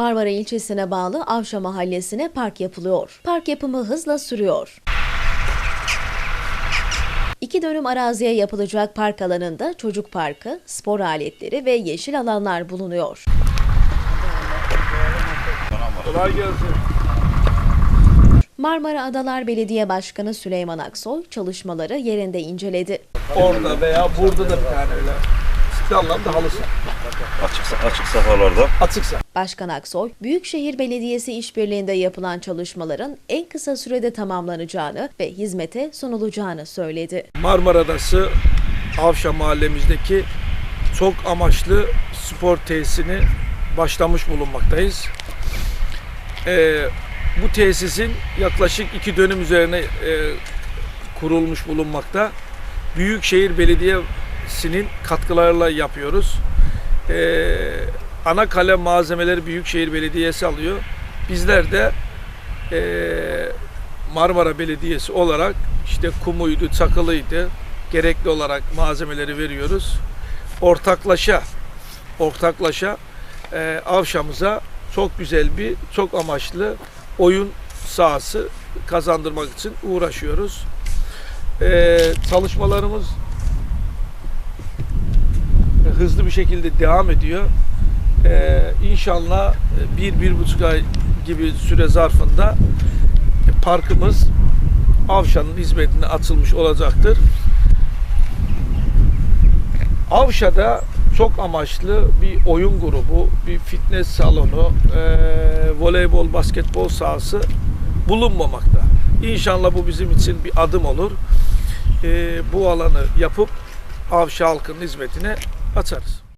Marmara ilçesine bağlı Avşa mahallesine park yapılıyor. Park yapımı hızla sürüyor. İki dönüm araziye yapılacak park alanında çocuk parkı, spor aletleri ve yeşil alanlar bulunuyor. Kolay gelsin. Marmara Adalar Belediye Başkanı Süleyman Aksoy çalışmaları yerinde inceledi. Orada veya burada da bir tane öyle. Ciddi anlamda halı saha. Açık, açık sahalarda Açıksa. Başkan Aksoy, Büyükşehir Belediyesi işbirliğinde yapılan çalışmaların en kısa sürede tamamlanacağını ve hizmete sunulacağını söyledi. Marmara Adası Avşa mahallemizdeki çok amaçlı spor tesisini başlamış bulunmaktayız. Ee, bu tesisin yaklaşık iki dönüm üzerine e, kurulmuş bulunmakta. Büyükşehir Belediyesi'nin katkılarıyla yapıyoruz. Ee, ana kale malzemeleri Büyükşehir Belediyesi alıyor. Bizler de eee, Marmara Belediyesi olarak işte kumuydu, çakılıydı gerekli olarak malzemeleri veriyoruz. Ortaklaşa ortaklaşa eee Avşamıza çok güzel bir, çok amaçlı oyun sahası kazandırmak için uğraşıyoruz. Eee, çalışmalarımız hızlı bir şekilde devam ediyor. Ee, inşallah bir, bir buçuk ay gibi süre zarfında parkımız Avşa'nın hizmetine açılmış olacaktır. Avşa'da çok amaçlı bir oyun grubu, bir fitness salonu, eee, voleybol, basketbol sahası bulunmamakta. İnşallah bu bizim için bir adım olur. Eee, bu alanı yapıp Avşa halkının hizmetine Pode ser.